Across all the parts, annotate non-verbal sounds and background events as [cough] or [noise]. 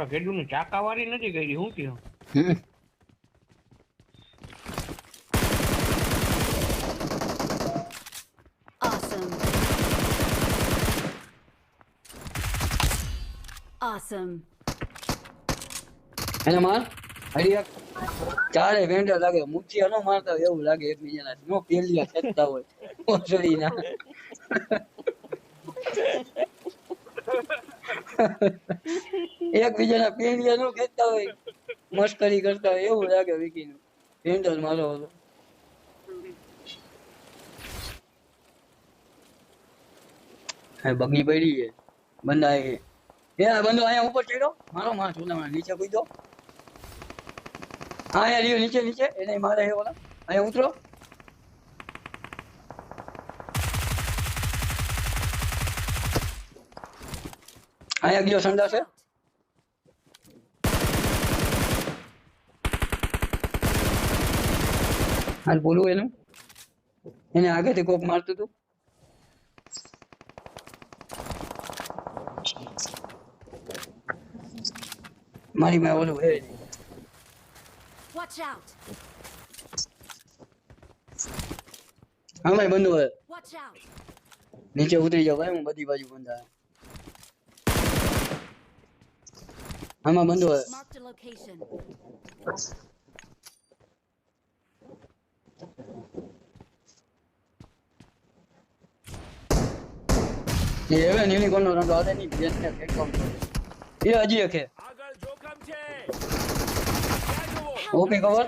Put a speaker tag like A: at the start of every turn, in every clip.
A: હું ખેડૂત ચાકા વાળી નથી કરી શું થયું?
B: હમ.
C: Awesome. Awesome.
B: એને માર. આઈડિયા ચારે વેન્ડર લાગે મુઠ્ઠી ન મારતા હોય એવું લાગે એકબીજાના નો પેલિયા ખેંચતા હોય. ઓસડીના એકબીજાના પેલિયા નું ખેંચતા હોય. મસ્કરી કરતા હોય, એવું લાગે વિકીનું. વેન્ડર મારો હતો. બગી પડી છે. બંદા એ બંદો અહીંયા ઉપર ચડ્યો. મારો માં ચૂલામાં નીચે કૂદ્યો. હા અહીંયા રહ્યો, નીચે નીચે. એને મારે ઓલા અહીંયા ઉતરો. અહીંયા ગયો સંડા છે હાલ બોલું એનું એને આગળથી કોક મારતું હતું મારી માં ઓલું હે
C: Watch out.
B: અમારે બંધુ હે
C: Watch out.
B: નીચે ઉતરી જાવ ભાઈ હું બધી બાજુ બંધા હે
C: Marked a location.
B: એ હવે નીલી કોનો રંડો આવે ની બેન ને ફેંકવા એ હજી હકે
D: આગળ જોખમ છે.
B: ઓપી કવર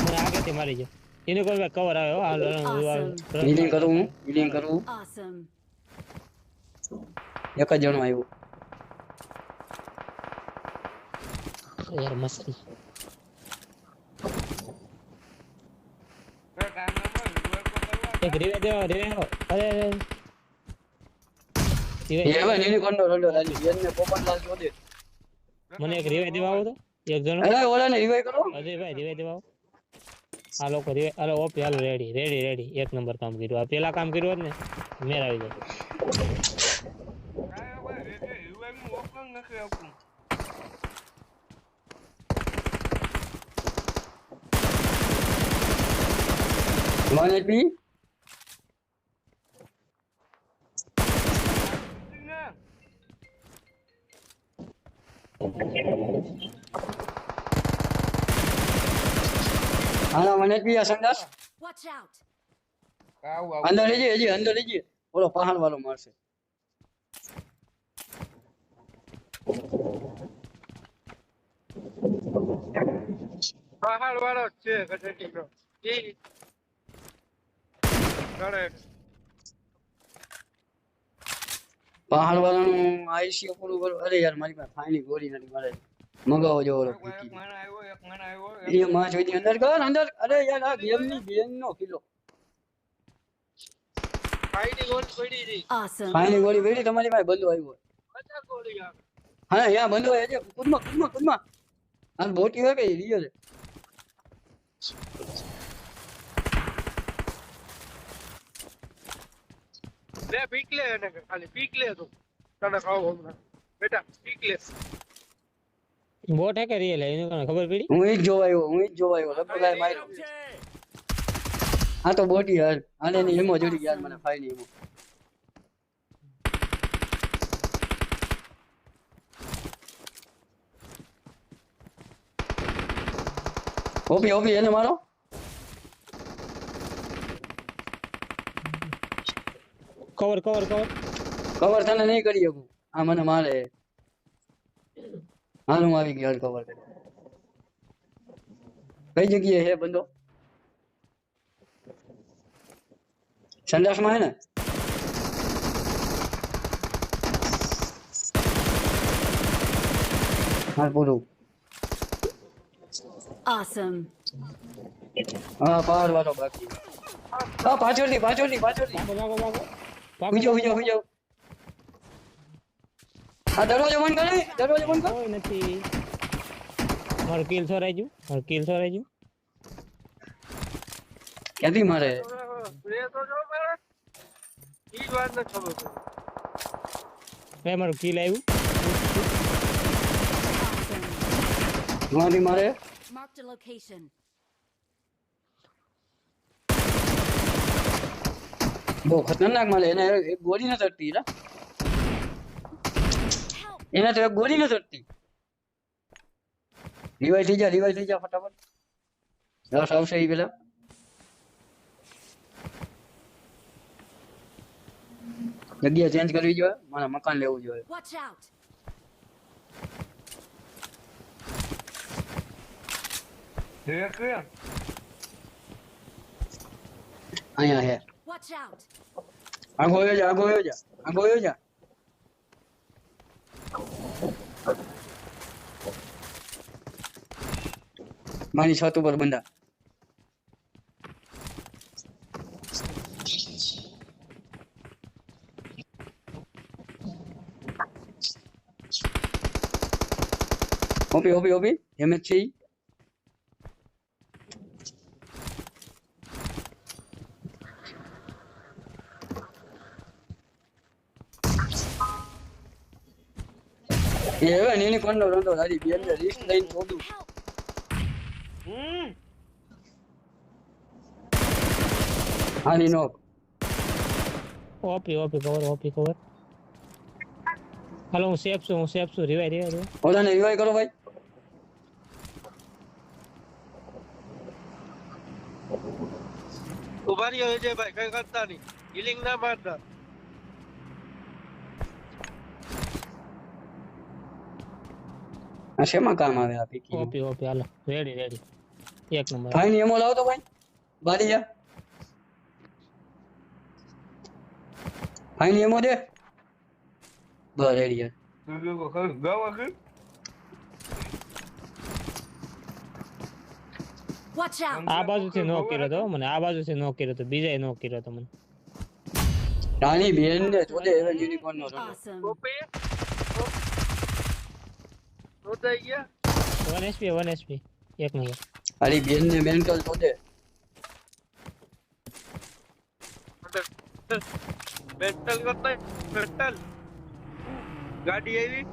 E: મને આગળથી મારી છે એને કોઈ કવર આવે હો, હાલ.
B: હિલિંગ કરું હું? કરું
C: Awesome.
B: એક જ જણો આવ્યો.
E: યાર મસ્તી.
A: કઈ કામ ના હોય, revive તો કરવા
E: એક રીવે દેવો. રીવે આવો. અરે અરે, અરે.
B: એ
E: રીવે
B: હવે નીલી કોનો રંડો લાલી. બેન ને પોપટ લાલ જોડે.
E: મને એક રીવે દેવા આવો તો? એક જણો?
B: અરે ઓલા ને રિવાઈ કરો
E: અજયભાઈ રીવે દેવા આવો. આ લોકો રીવે હાલો ઓપી હાલો રેડી રેડી રેડી એક નંબર કામ કર્યું. આ પેલા કામ કર્યું હોત ને મેર આવી જાય.
A: કાંઈ હવે રે- રે, revive નું option નથી આવતું.
B: વન એચપી
A: ને,
B: હાલા વન એચપી આ સંદાસ
C: Watch out.
A: આવું આવું.
B: અંદર લેજે હજી અંદર લેજે ઓલો પહાડ વાળો મારશે
A: પહાડ વાળો છે ગધેડીનો. ઈ. ગળે.
B: પહાડ વાળાનું આઈસીઓ પૂરું કરો અરે યાર મારી પાસે ફાઈની ગોળી નથી મારે મગાવો જો ઓલો
A: એક એક આવ્યો, એક માણસ આવ્યો,
B: એ માં જોઈતી અંદર કર અંદર અરે યાર આ ગેમની ગેમ નો કિલો
A: ફાઈની ગોળી પડી હતી.
B: ફાઈની ગોળી પડી તમારી પાસે બંદો આવ્યો
A: ગોળી.
B: હા યા બંધો હોય છે. કુદમાં કુદમાં કુદમાં. આ બોટી હોય કે રિયલ
A: લે પીક લે એને ખાલી પીક લે તું. તને કહું હમણાં. બેટા પીક લે.
E: બોટ હે કે રિયલ એને કોને ખબર પડી?
B: હું ઈ જ જોવાયો હું ઈ જ જોવાયો લગભગ આ માર્યો
D: હા
B: આ તો બોટી યાર આને ની એમો જોડી યાર મને ફાઈની એમો ઓપી ઓપી એને મારો
E: કવર કવર કવર
B: કવર તને નહીં કરી શકું આ મને મારે હાલ હું આવી ગયો કવર કઈ જગ્યાએ હે બંદો સંડાસમાં હે ને હાલ પૂરું
C: Awesome.
B: હા પહાડ વાળો બાકી હા પાછળથી પાછળથી પાછળથી
E: ભાગો ભાગો ભાગો ભાગો.
B: હુઈ જાઓ હુઈ જાઓ હુઈ જાઓ આ દરવાજો બંધ કરે દરવાજો બંધ કર
E: કોઈ નથી મારું કિલ સોરાઈ ગયું મારું કિલ સોરાઈ ગયું
B: ક્યાંથી મારે
A: એ તો જો મારે ઈ જ વાત નથી ખબર પડતી.
E: ભાઈ મારું કિલ આવ્યું
C: Awesome.
B: મારી મારે
C: Marked a location.
B: બહુ ખતરનાક મારે એને એક ગોળી ન ચડતી રા એને તો એક ગોળી ન ચડતી. રિવાઈ થઈ જા રિવાઈ થઈ જા ફટાફટ. રસ આવશે એ પેલા. જગ્યા ચેન્જ કરવી જોઈએ. મારા મકાન લેવું જોઈએ.
C: Watch out!
B: અહીંયા હે
C: Watch out!
B: આગો વયો જા આગો વયો જા આગો વયો જા મારી છત ઉપર બંધા ઓપી ઓપી ઓપી એમ જ છે ઈ. રંધો તારી બેન ને રિસ્ક લઈને છોડું
C: Help!
D: હમ.
B: હાની નો.
E: ઓપી ઓપી કવર ઓપી કવર હાલો હું સેફ છું હું સેફ છું. રિવાય રિવાય રિવાય
B: ઓલાને રિવાઈ કરો ભાઈ.
A: ઊભા રહ્યો વિજયભાઈ કઈ કરતા નહીં. હિલિંગ ના મારતા.
B: આ શેમાં કામ આવે આ પીકી
E: ઓપી ઓપી હાલો. રેડી રેડી એક નંબર.
B: ભાઈ ની એમો લાવો તો ભાઈ. બારી જા. ભાઈ ની એમો દે. બસ રેડી યાર.
C: Watch out!
E: આ બાજુથી નો કર્યો તો મને. આ બાજુથી નો કર્યો તો બીજાએ નો કર્યો તો મને.
B: રાણી બેન ને જોડે યુનિકોર્ન નો
C: Awesome.
A: કોપી રોદાઈ ગયા
E: વન એચપી વન એચપી એક નંબર
B: હારી બેન ને મેન્ટલ ચોદે
A: મેન્ટલ કરતા મેન્ટલ ગાડી આવી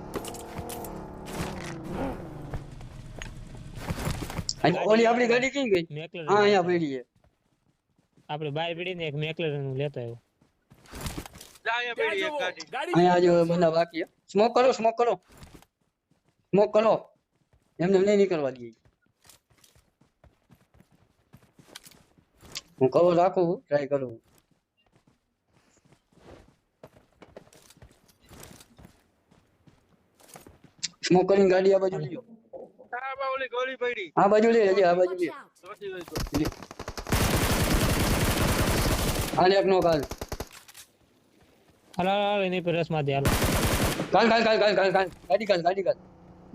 B: અને ઓલી આપણી ગાડી ક્યાં ગઈ
E: મેકલર
B: હા અહીંયા પડી છે
E: આપણે બાય પડીને એક મેકલરનું લેતો આવ્યો
A: જા અહીંયા
D: ત્યાં
A: બેડી એક
D: જુઓ
A: ગાડી
D: ગાડી
B: અહીંયા જો બંદા બાકી સ્મોક કરો સ્મોક કરો સ્મોક કરો. એમને નહીં નીકળવા દઈએ. હું કવર રાખું ટ્રાય કરું. સ્મોક કરીને ગાડી આ બાજુ લીજો
A: આ બા ઓલી ગોળી પડી.
B: આ બાજુ લઈ હજી આ બાજુ. હાલ એક નો કાલ
E: હાલો હાલો હાલો એની પર રસમાં દે હાલો
B: કાલ કાલ કાલ કાલ કાલ કાલ. ગાડી કાલ ગાડી કાલ.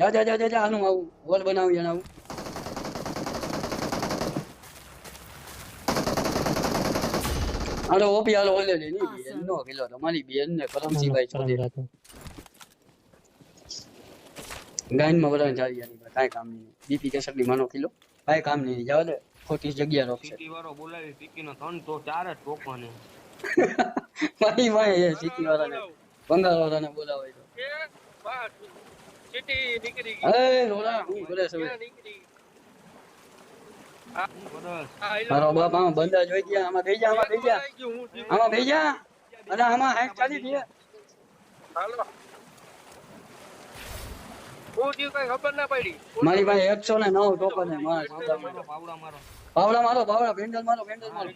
B: જા જા જા જા આનું આવું. વોલ બનાવું જણાવું હાલો ઓપી હાલો ઓલે લે. ની નો કિલો તમારી બેન ને કરમસીભાઈ છોડે
E: જાતું.
B: માં બધા ચાલી જાય કાંઈ કામ નહીં. બીપી કેસર માનો કિલો. કાઈ કામ નહીં. જવા દે ખોટી જગ્યા
F: વાળો બોલાવી સિટી નો ત્રણ તો ચાર જ ટોકવાને [laughs]
B: મારી માય એ સિટી વાળાને બંગાળ વાળાને બોલાવે તો
A: એ નીકળી ગઈ.
B: અરે રોડા હું કરે છે
A: નીકળી ગઈ?
F: બસ
A: આ ઈ
B: મારો બાપ આમાં બંદા જોઈ ગયા આમાં બેહી જા આમાં બેહી જા
A: બોલાઈ ગયું, હું જીવ-
B: આમાં બેહી જા અને આમાં હાઈટ ચાલી ગઈ
A: હાલો. હું જીવ કઈ ખબર ના પડી.
B: મારી પાસે એકસો ને નવ ટોકન ને મારા સોદામાં.
F: મારો. પાવડા મારો
B: પાવડા પેન્ડલ મારો પેન્ડલ મારો.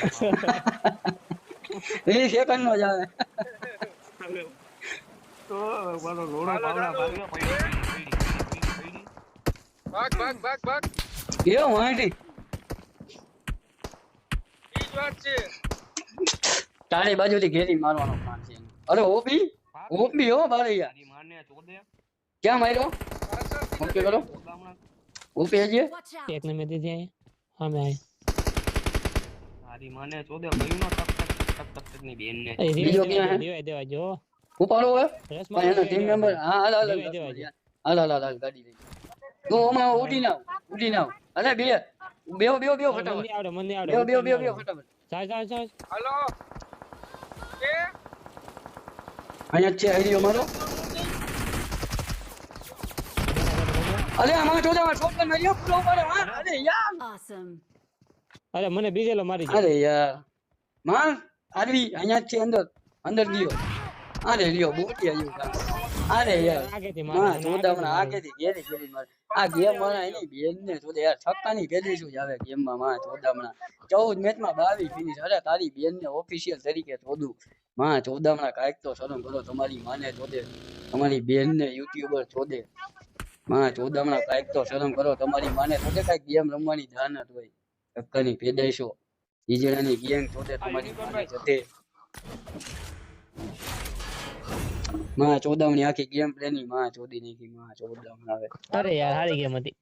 B: [laughs] વીસ સેકન્ડ નો જ આવે.
F: તો મારો ઘોડો પાવડા ભાગ્યો
A: ભાગ ભાગ ભાગ ભાગ.
B: કેવું હાઈટી
A: ઈ જ વાત છે.
B: તારી બાજુથી ઘેરી મારવાનો પ્લાન છે અરે ઓપી? ઓપી હો બારે યાર.
F: તારી માને ચોદે
B: ક્યાં માર્યો? ઓકે કરો. ઓપી હજી?
E: એક ને મેં દે હા મે આય
F: તારી માને ચોદે કયું નો ટક ટક ટક ટક ટકની બેન ને
B: બીજો ક્યાં
E: દેવાય જો.
B: ઉપાડો હવે? એનો ટીમ મેમ્બર હા હાલ હાલ હાલ. હાલ હાલ હાલ ગાડી લઈ તું ઓમાં ઉડી ના ઉડી ના અરે બે બે બે બેહો ફટાફટ.
E: આવડે મને આવડે. મને
B: બેહો
E: નહીં આવડે.
B: ફટાફટ.
E: જાય જાય જાય
A: હાલો. કે
B: અહીંયા છે આઈડિયો મારો અરે આમાં માં શોટગન માર્યો? પૂરો પડે હા. અરે યાર.
C: ઓસમ
E: અરે મને બીજેલો મારી
B: અરે યાર. માર આરવી અહીંયા છે અંદર. અંદર ગયો. અરે લ્યો બોટી આવ્યું અરે યાર ચોદામણા આગેથી ઘેરી ઘેરી મારે. આ ગેમ મારા એની બેન ને ચોદે યાર છક્કાની પેલી શું આવે ગેમમાં માં ચોદામણા ચૌદ મેચમાં બાવીસ ફિનિશ અરે તારી બેન ને ઓફિશિયલ તરીકે ચોદું માં ચોદામણા કાંઈક તો શરમ કરો તમારી માને ચોદે તમારી બેન ને યુટ્યુબર ચોદે માં ચોદામણા કાંઈક તો શરમ કરો તમારી માને ચોદે કાંઈક ગેમ રમવાની જાનત હોય. છક્કાની પેદાઈશો ઈજડાની ગેમ ચોદે તમારી માને ચોદે માં ચોદામણી આખી ગેમ પ્લે ની માં ચોદી નાખી માં ચોદામણા આવે.
E: અરે યાર હારી ગેમ હતી.